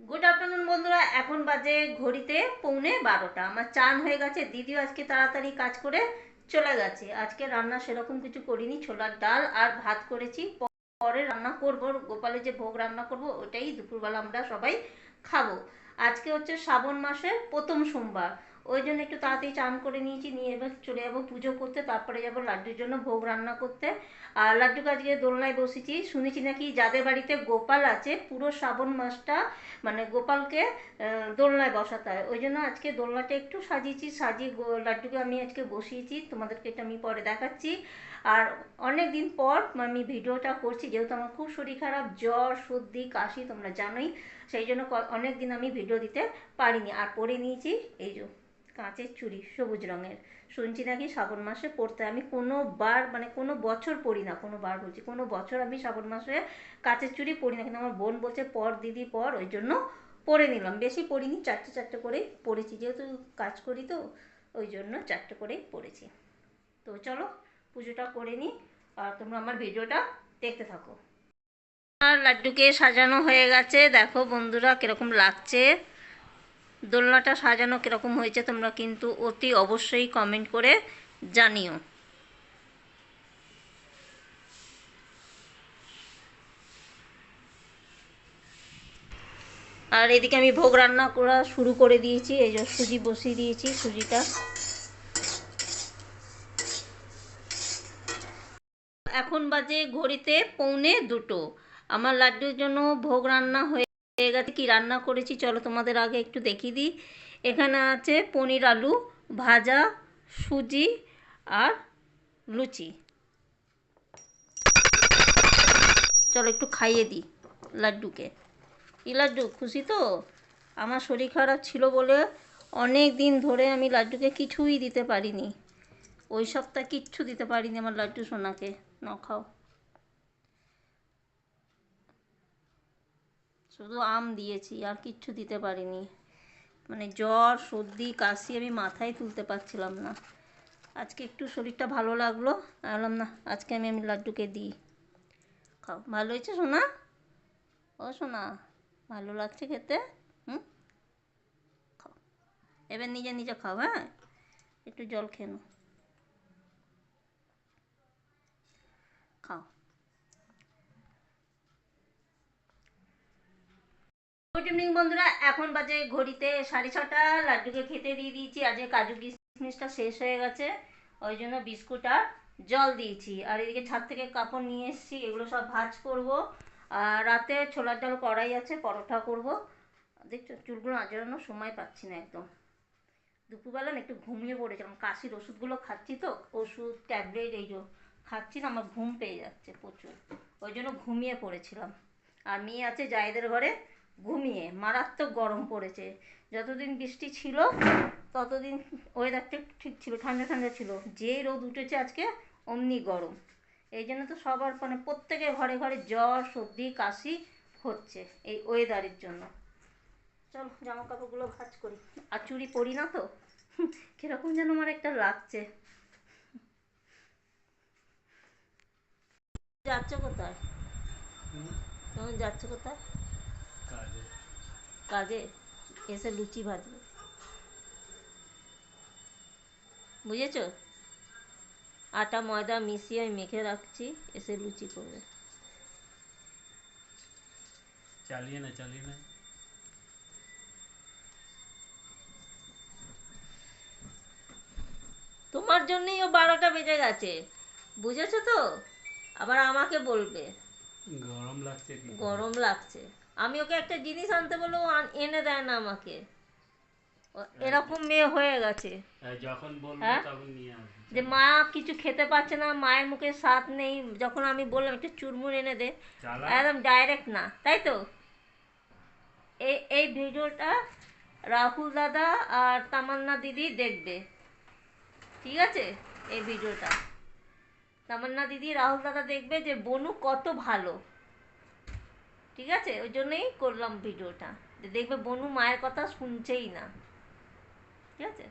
Good afternoon বন্ধুরা। এখন বাজে ঘড়িতে পৌনে বারোটা। আমার চান হয়ে গেছে। দিদিও আজকে তাড়াতাড়ি কাজ করে চলে গেছে। আজকে রান্না সেরকম কিছু করিনি। ছোলার ডাল আর ভাত করেছি। পরে রান্না করব। গোপালের যে ভোগ রান্না করব, ওটাই দুপুরবেলা আমরা সবাই খাব। আজকে হচ্ছে শ্রাবণ মাসের প্রথম সোমবার। ওই জন্য একটু তাড়াতাড়ি চান করে নিয়েছি, নিয়ে এবার চলে যাব পুজো করতে, তারপরে যাব লাড্ডুর জন্য ভোগ রান্না করতে। আর লাড্ডুকে আজকে দোলনায় বসেছি, শুনেছি নাকি যাদের বাড়িতে গোপাল আছে, পুরো শ্রাবণ মাসটা মানে গোপালকে দোলনায় বসাতে হয়। ওই জন্য আজকে দোলনাটা একটু সাজিয়েছি, সাজিয়ে লাড্ডুকে আমি আজকে বসিয়েছি, তোমাদেরকে এটা আমি পরে দেখাচ্ছি। আর অনেক দিন পর আমি ভিডিওটা করছি, যেহেতু আমার খুব শরীর খারাপ, জ্বর, সর্দি, কাশি, তোমরা জানোই। সেই জন্য অনেক দিন আমি ভিডিও দিতে পারিনি। আর পরে নিয়েছি, এই যে কাঁচের চুড়ি, সবুজ রঙের। শুনছি নাকি শ্রাবণ মাসে পরতে আমি কোনো বার মানে কোনো বছর পড়ি না, কোনো বার বলছি, কোনো বছর আমি শ্রাবণ মাসে কাঁচের চুড়ি পড়ি না। কিন্তু আমার বোন বলছে, পর দিদি, পর। ওই জন্য পরে নিলাম। বেশি পরিনি চারটে চারটে করেই পড়েছি। যেহেতু কাজ করি তো, ওই জন্য চারটে করেই পরেছি তো চলো, পুজোটা করে নিই। আর তোমরা আমার ভিডিওটা দেখতে থাকো। আর লাড্ডুকে সাজানো হয়ে গেছে। দেখো বন্ধুরা কীরকম লাগছে। দোলনাটা সাজানো কীরকম হয়েছে তোমরা কিন্তু অতি অবশ্যই কমেন্ট করে জানিও। আর এদিকে আমি ভোগ রান্না করা শুরু করে দিয়েছি। এই যে সুজি বসিয়ে দিয়েছি সুজিটা। এখন বাজে ঘড়িতে পৌনে দুটো। আমার লাড্ডুর জন্য ভোগ রান্না হয়ে গেছে। কি রান্না করেছি চলো তোমাদের আগে একটু দেখিয়ে দিই। এখানে আছে পনির আলু ভাজা, সুজি আর লুচি। চলো একটু খাইয়ে দিই লাড্ডুকে। কি লাড্ডু, খুশি তো? আমার শরীর খারাপ ছিল বলে অনেক দিন ধরে আমি লাড্ডুকে কিছুই দিতে পারিনি। ওই সপ্তাহ কিচ্ছু দিতে পারিনি আমার লাড্ডু সোনাকে। ন খাও। শুধু আম দিয়েছি, আর কিচ্ছু দিতে পারিনি। মানে জ্বর, সর্দি, কাশি আমি মাথায় তুলতে পারছিলাম না। আজকে একটু শরীরটা ভালো লাগল বললাম না, আজকে আমি আমি লাড্ডুকে দিই। খাও। ভালো হয়েছে সোনা? ও সোনা, ভালো লাগছে খেতে? হুম? খাও। এবার নিজে নিজে খাও হ্যাঁ? একটু জল খেয়ে নাও। খাও। গুড ইভিনিং বন্ধুরা। এখন বাজে ঘড়িতে সাড়ে ছটা। লাড্ডুকে খেতে দিয়ে দিয়েছি। আজকে কাজু কিশমিশটা শেষ হয়ে গেছে। ওই জন্য বিস্কুট আর জল দিয়েছি। আর এদিকে ছাদ থেকে কাপড় নিয়ে এসেছি। এগুলো সব ভাজ করব। আর রাতে ছোলার ডাল কড়াই আছে, পরোটা করব। দেখছ, চুলগুলো আজরানোর সময় পাচ্ছি না একদম। দুপুরবেলা না একটু ঘুমিয়ে পড়েছিলাম কাশির ওষুধগুলো খাচ্ছি তো। ওষুধ, ট্যাবলেট, এই খাচ্ছি না, আমার ঘুম পেয়ে যাচ্ছে প্রচুর। ওই জন্য ঘুমিয়ে পড়েছিলাম। আর মেয়ে আছে জায়েদের ঘরে। ঘুমিয়ে মারাত্মক গরম পড়েছে। যতদিন বৃষ্টি ছিল ততদিন ওয়েদারটা ঠিক ছিল ঠান্ডা ঠান্ডা ছিল। যেই রোদ উঠেছে আজকে অমনি গরম। এই জন্য তো সবার মানে প্রত্যেকের ঘরে ঘরে জ্বর সর্দি কাশি হচ্ছে এই ওয়েদারের জন্য। চল জামা কাপড়গুলো ভাজ করি। আর চুরি পরি না তো? কীরকম যেন আমার একটা লাগছে। যাচ্ছ কোথায়? তুমি যাচ্ছ কোথায়? কাজে। এসে লুচি ভাজবে। বুঝেছ? আটা ময়দা মিশিয়ে আমি মেখে রাখছি এসে লুচি করবে। চালিয়ে না চালিয়ে না। তোমার জন্যই ও বারোটা বেজে গেছে। বুঝেছ তো? আবার আমাকে বলবে। গরম লাগছে গরম লাগছে। আমি ওকে একটা জিনিস আনতে আন- এনে দেয় না আমাকে। ও এরকম মেয়ে হয়ে গেছে। যখন হ্যাঁ? তখন নিয়ে যে মা কিছু খেতে পাচ্ছে না মায়ের মুখে স্বাদ নেই যখন আমি বললাম একটু চুরমুর এনে দে। একদম ডাইরেক্ট না তাই তো? এই এই ভিডিওটা রাহুল দাদা আর তামান্না দিদি দেখবে। ঠিক আছে? এই ভিডিওটা। তামান্না দিদি রাহুল দাদা দেখবে যে বনু কত ভালো। ঠিক আছে? ওই জন্যই করলাম ভিডিওটা দেখবে বনু মায়ের কথা শুনছেই না। ঠিক আছে?